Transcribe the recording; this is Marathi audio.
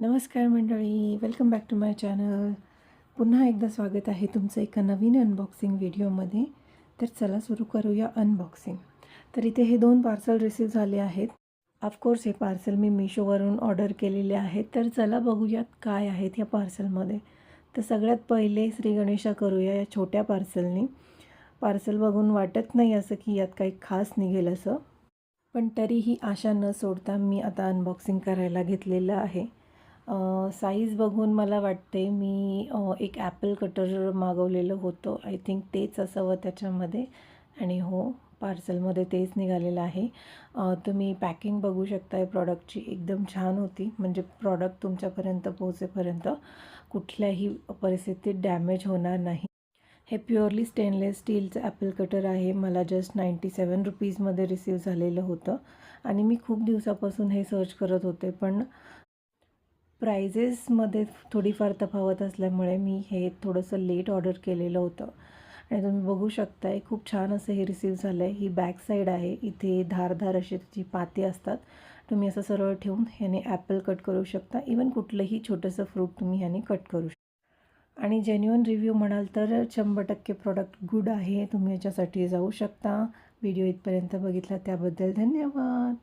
नमस्कार मंडळी welcome back to my channel पुन्हा एकदा स्वागत आहे तुमचं एका नवीन अनबॉक्सिंग व्हिडिओमध्ये तर चला सुरू करूया अनबॉक्सिंग तर इथे हे दोन पार्सल रिसीव झाले आहेत. ऑफकोर्स हे पार्सल मी मिशोवरून ऑर्डर केलेले आहेत. तर चला बघूयात काय आहेत या पार्सलमध्ये तर सगळ्यात पहिले श्री गणेशा करूया या छोट्या पार्सलनी पार्सल बघून वाटत नाही असं की यात काही खास निघेल असं. पण तरीही आशा न सोडता मी आता अनबॉक्सिंग करायला घेतलेलं आहे. साईज बघून मला वाटते मी एक ॲपल कटर मागवलेलं होतं. आय थिंक तेच असावं त्याच्यामध्ये. आणि हो पार्सलमध्ये तेच निघालेलं आहे. तुम्ही पॅकिंग बघू शकताय प्रॉडक्टची एकदम छान होती. म्हणजे प्रॉडक्ट तुमच्यापर्यंत पोहोचेपर्यंत कुठल्याही परिस्थितीत डॅमेज होणार नाही. हे प्युअरली स्टेनलेस स्टीलचं ॲपल कटर आहे. मला जस्ट नाईंटी सेवन रुपीजमध्ये रिसीव झालेलं होतं. आणि मी खूप दिवसापासून हे सर्च करत होते. पण प्रायझेसमध्ये थोडीफार तफावत असल्यामुळे मी हे थोडंसं लेट ऑर्डर केलेलं होतं. आणि तुम्ही बघू शकताय खूप छान असं हे रिसीव झालं आहे ही बॅक साईड आहे. इथे धारधार अशी त्याची पाते असतात. तुम्ही असं सरळ ठेवून ह्याने ॲपल कट करू शकता. इवन कुठलंही छोटंसं फ्रूट तुम्ही ह्याने कट करू शकता. आणि जेन्युअन रिव्ह्यू म्हणाल तर शंभर टक्के प्रॉडक्ट गुड आहे. तुम्ही याच्यासाठी जाऊ शकता. व्हिडिओ इथपर्यंत बघितला त्याबद्दल धन्यवाद.